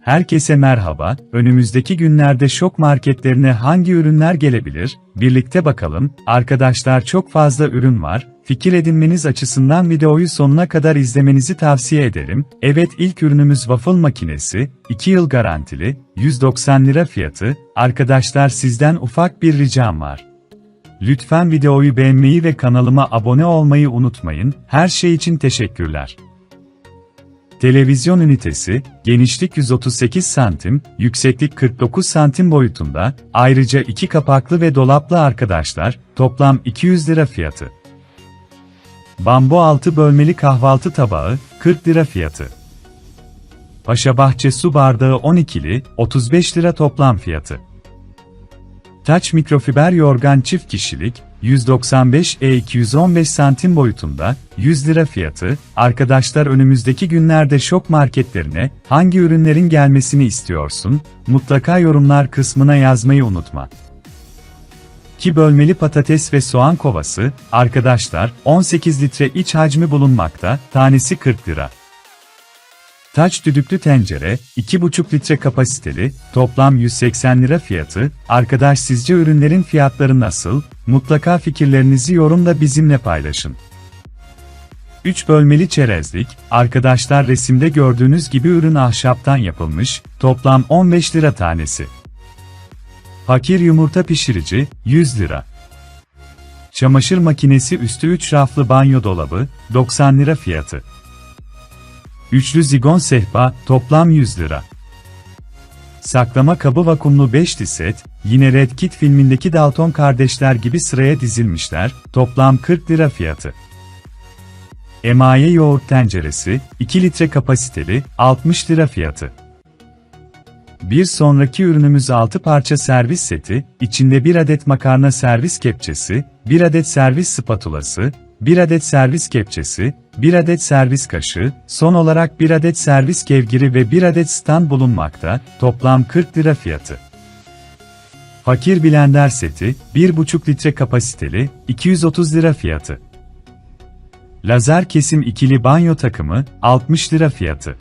Herkese merhaba. Önümüzdeki günlerde şok marketlerine hangi ürünler gelebilir? Birlikte bakalım. Arkadaşlar çok fazla ürün var. Fikir edinmeniz açısından videoyu sonuna kadar izlemenizi tavsiye ederim. Evet ilk ürünümüz waffle makinesi, 2 yıl garantili, 190 lira fiyatı. Arkadaşlar sizden ufak bir ricam var. Lütfen videoyu beğenmeyi ve kanalıma abone olmayı unutmayın. Her şey için teşekkürler. Televizyon ünitesi, genişlik 138 santim, yükseklik 49 santim boyutunda, ayrıca iki kapaklı ve dolaplı arkadaşlar, toplam 200 lira fiyatı. Bambu altı bölmeli kahvaltı tabağı, 40 lira fiyatı. Paşabahçe su bardağı 12'li, 35 lira toplam fiyatı. Taç mikrofiber yorgan çift kişilik, 195 e 215 santim boyutunda, 100 lira fiyatı, arkadaşlar önümüzdeki günlerde şok marketlerine hangi ürünlerin gelmesini istiyorsun, mutlaka yorumlar kısmına yazmayı unutma. 2 bölmeli patates ve soğan kovası, arkadaşlar 18 litre iç hacmi bulunmakta, tanesi 40 lira. Taç düdüklü tencere, 2,5 litre kapasiteli, toplam 180 lira fiyatı. Arkadaş sizce ürünlerin fiyatları nasıl? Mutlaka fikirlerinizi yorumda bizimle paylaşın. 3 bölmeli çerezlik, arkadaşlar resimde gördüğünüz gibi ürün ahşaptan yapılmış, toplam 15 lira tanesi. Fakir yumurta pişirici, 100 lira. Çamaşır makinesi üstü 3 raflı banyo dolabı, 90 lira fiyatı. Üçlü zigon sehpa, toplam 100 lira. Saklama kabı vakumlu 5'li set, yine Red Kit filmindeki Dalton kardeşler gibi sıraya dizilmişler, toplam 40 lira fiyatı. Emaye yoğurt tenceresi, 2 litre kapasiteli, 60 lira fiyatı. Bir sonraki ürünümüz 6 parça servis seti, içinde 1 adet makarna servis kepçesi, 1 adet servis spatulası, 1 adet servis kepçesi, 1 adet servis kaşığı, son olarak 1 adet servis kevgiri ve 1 adet stand bulunmakta, toplam 40 lira fiyatı. Fakir blender seti, 1,5 litre kapasiteli, 230 lira fiyatı. Lazer kesim ikili banyo takımı, 60 lira fiyatı.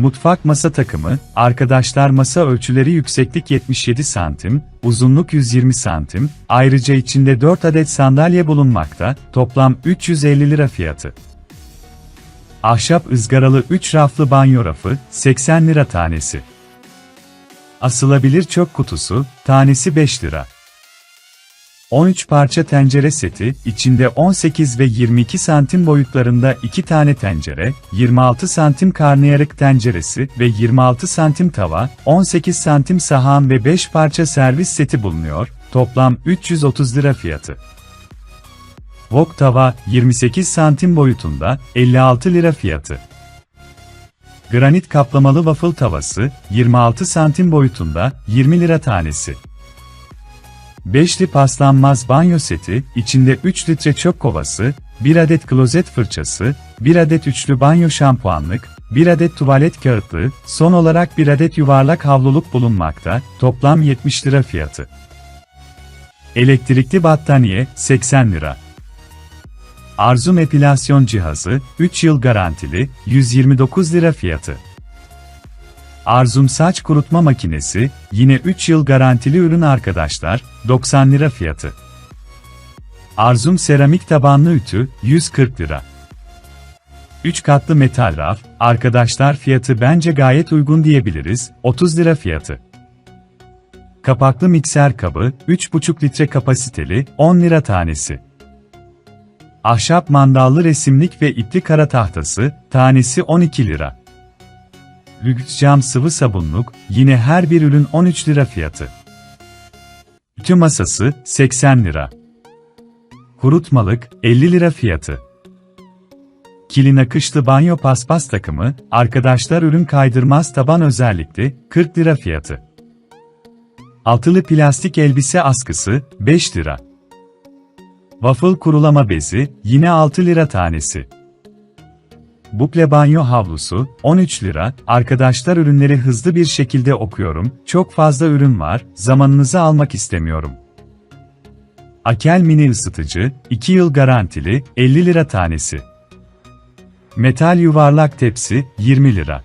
Mutfak masa takımı, arkadaşlar masa ölçüleri yükseklik 77 santim, uzunluk 120 santim, ayrıca içinde 4 adet sandalye bulunmakta, toplam 350 lira fiyatı. Ahşap ızgaralı 3 raflı banyo rafı, 80 lira tanesi. Asılabilir çöp kutusu, tanesi 5 lira. 13 parça tencere seti, içinde 18 ve 22 santim boyutlarında 2 tane tencere, 26 santim karnıyarık tenceresi ve 26 santim tava, 18 santim sahan ve 5 parça servis seti bulunuyor, toplam 330 lira fiyatı. Wok tava, 28 santim boyutunda, 56 lira fiyatı. Granit kaplamalı waffle tavası, 26 santim boyutunda, 20 lira tanesi. Beşli paslanmaz banyo seti, içinde 3 litre çöp kovası, 1 adet klozet fırçası, 1 adet üçlü banyo şampuanlık, 1 adet tuvalet kağıtlığı, son olarak 1 adet yuvarlak havluluk bulunmakta, toplam 70 lira fiyatı. Elektrikli battaniye, 80 lira. Arzum epilasyon cihazı, 3 yıl garantili, 129 lira fiyatı. Arzum saç kurutma makinesi, yine 3 yıl garantili ürün arkadaşlar, 90 lira fiyatı. Arzum seramik tabanlı ütü, 140 lira. 3 katlı metal raf, arkadaşlar fiyatı bence gayet uygun diyebiliriz, 30 lira fiyatı. Kapaklı mikser kabı, 3,5 litre kapasiteli, 10 lira tanesi. Ahşap mandallı resimlik ve ipli kara tahtası, tanesi 12 lira. Lüks cam sıvı sabunluk, yine her bir ürün 13 lira fiyatı. Ütü masası, 80 lira. Kurutmalık, 50 lira fiyatı. Kilin akışlı banyo paspas takımı, arkadaşlar ürün kaydırmaz taban özellikli, 40 lira fiyatı. Altılı plastik elbise askısı, 5 lira. Waffle kurulama bezi, yine 6 lira tanesi. Bukle banyo havlusu, 13 lira. Arkadaşlar ürünleri hızlı bir şekilde okuyorum. Çok fazla ürün var, zamanınızı almak istemiyorum. Akel mini ısıtıcı, 2 yıl garantili, 50 lira tanesi. Metal yuvarlak tepsi, 20 lira.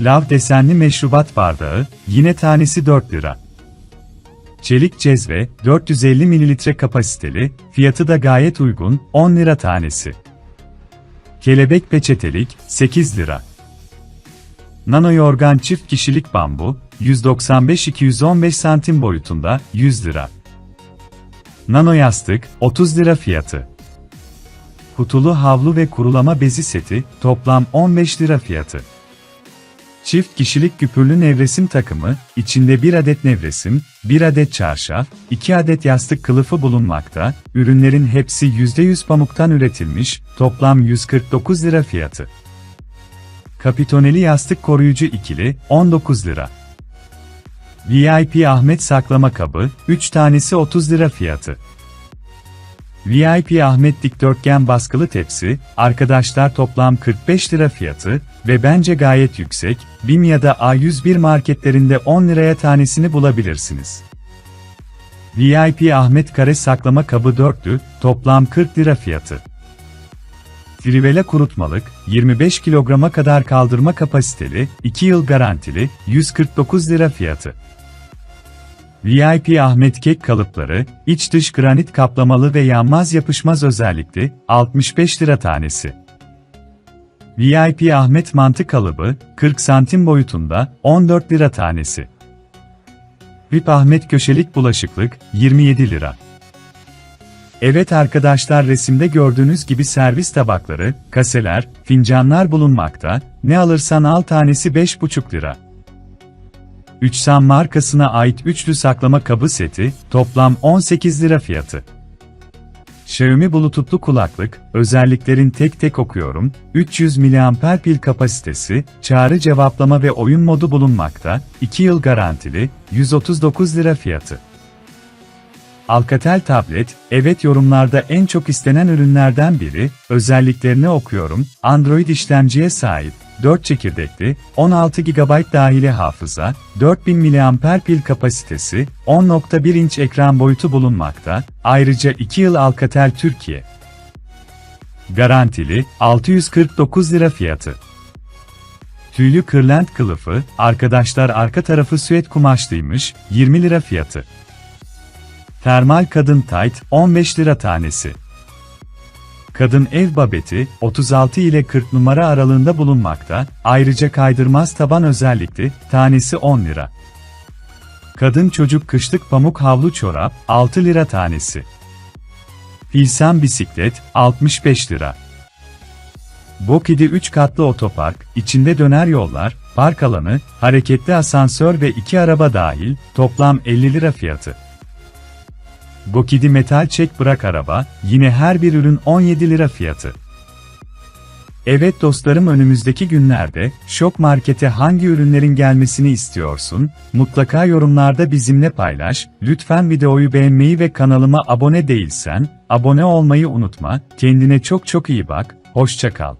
lav desenli meşrubat bardağı, yine tanesi 4 lira. Çelik cezve, 450 mililitre kapasiteli, fiyatı da gayet uygun, 10 lira tanesi. Kelebek peçetelik, 8 lira. Nano yorgan çift kişilik bambu, 195-215 santim boyutunda, 100 lira. Nano yastık, 30 lira fiyatı. Kutulu havlu ve kurulama bezi seti, toplam 15 lira fiyatı. Çift kişilik küpürlü nevresim takımı, içinde 1 adet nevresim, 1 adet çarşaf, 2 adet yastık kılıfı bulunmakta, ürünlerin hepsi %100 pamuktan üretilmiş, toplam 149 lira fiyatı. Kapitoneli yastık koruyucu ikili, 19 lira. VIP Ahmet saklama kabı, 3 tanesi 30 lira fiyatı. VIP Ahmet dikdörtgen baskılı tepsi, arkadaşlar toplam 45 lira fiyatı ve bence gayet yüksek, BİM ya da A101 marketlerinde 10 liraya tanesini bulabilirsiniz. VIP Ahmet kare saklama kabı dörtlü, toplam 40 lira fiyatı. Trivela kurutmalık, 25 kilograma kadar kaldırma kapasiteli, 2 yıl garantili, 149 lira fiyatı. VIP Ahmet kek kalıpları, iç dış granit kaplamalı ve yanmaz yapışmaz özellikli, 65 lira tanesi. VIP Ahmet mantı kalıbı, 40 santim boyutunda, 14 lira tanesi. VIP Ahmet köşelik bulaşıklık, 27 lira. Evet arkadaşlar resimde gördüğünüz gibi servis tabakları, kaseler, fincanlar bulunmakta, ne alırsan al tanesi 5,5 lira. Üçsan markasına ait üçlü saklama kabı seti, toplam 18 lira fiyatı. Xiaomi Bluetooth'lu kulaklık, özelliklerin tek tek okuyorum, 300 mAh pil kapasitesi, çağrı cevaplama ve oyun modu bulunmakta, 2 yıl garantili, 139 lira fiyatı. Alcatel tablet, evet yorumlarda en çok istenen ürünlerden biri, özelliklerini okuyorum, Android işlemciye sahip, 4 çekirdekli, 16 GB dahili hafıza, 4000 mAh pil kapasitesi, 10.1 inç ekran boyutu bulunmakta, ayrıca 2 yıl Alcatel Türkiye. Garantili, 649 lira fiyatı. Tüylü kırlent kılıfı, arkadaşlar arka tarafı süet kumaşlıymış, 20 lira fiyatı. Termal kadın tight, 15 lira tanesi. Kadın ev babeti, 36 ile 40 numara aralığında bulunmakta, ayrıca kaydırmaz taban özellikli, tanesi 10 lira. Kadın çocuk kışlık pamuk havlu çorap, 6 lira tanesi. Pilsen bisiklet, 65 lira. Bokidi 3 katlı otopark, içinde döner yollar, park alanı, hareketli asansör ve 2 araba dahil, toplam 50 lira fiyatı. Gokidi metal çek bırak araba, yine her bir ürün 17 lira fiyatı. Evet dostlarım önümüzdeki günlerde, Şok Market'e hangi ürünlerin gelmesini istiyorsun? Mutlaka yorumlarda bizimle paylaş, lütfen videoyu beğenmeyi ve kanalıma abone değilsen, abone olmayı unutma, kendine çok çok iyi bak, hoşça kal.